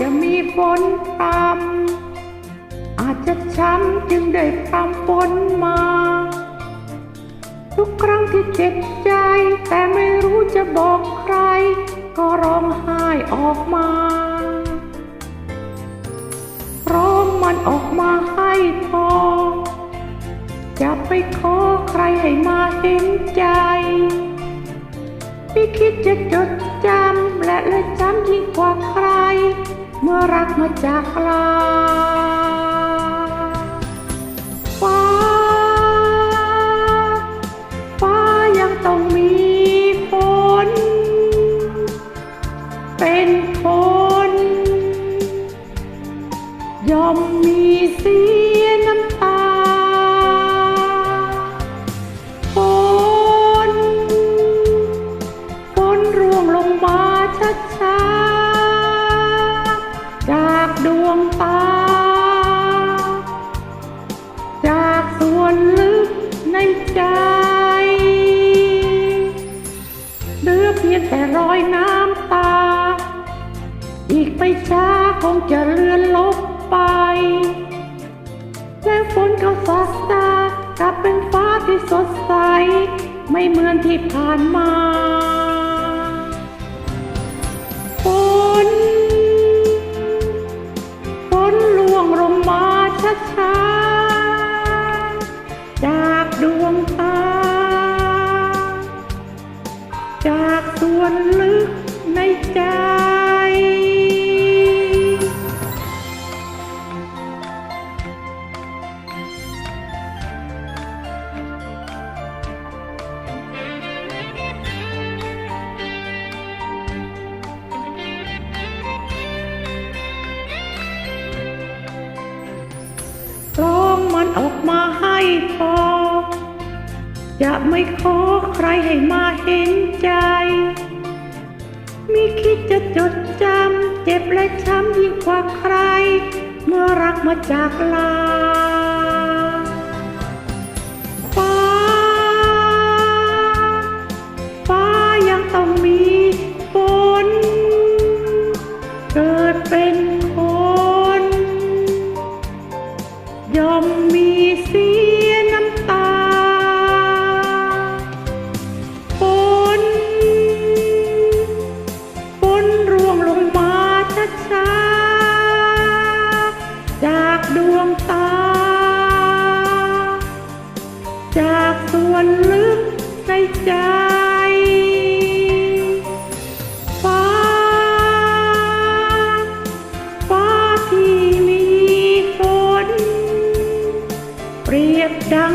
จะมีฝนพรำอาจจะช้ำจึงได้พรำฝนมา ทุกครั้งที่เจ็บใจ แต่ไม่รู้จะบอกใคร ก็ร้องไห้ออกมาร้องมันออกมาให้พอ จะไปขอใครให้มาเห็นใจไม่คิดจะจดจำและเลยจำยิ่งกว่าใคร เมื่อรักมาจากลาฟ้า ฟ้ายังต้องมีฝนเป็นคนย่อมมี ในใจ เหลือเพียงแต่รอยน้ำตา อีกไม่ช้าคงจะเลือนลบไป และฝนก็สาดตากลับเป็นฟ้าที่สดใส ไม่เหมือนที่ผ่านมา ส่วนลึกในใจร้องมันออกมาให้พอ จะไม่ขอใครให้มาเห็นใจ คิดจะจดจำ เจ็บและช้ำยิ่งกว่าใคร เมื่อรักมาจากลา ดวงตา จากส่วนลึกในใจ ฟ้า ฟ้าที่มีฝน เปรียบดัง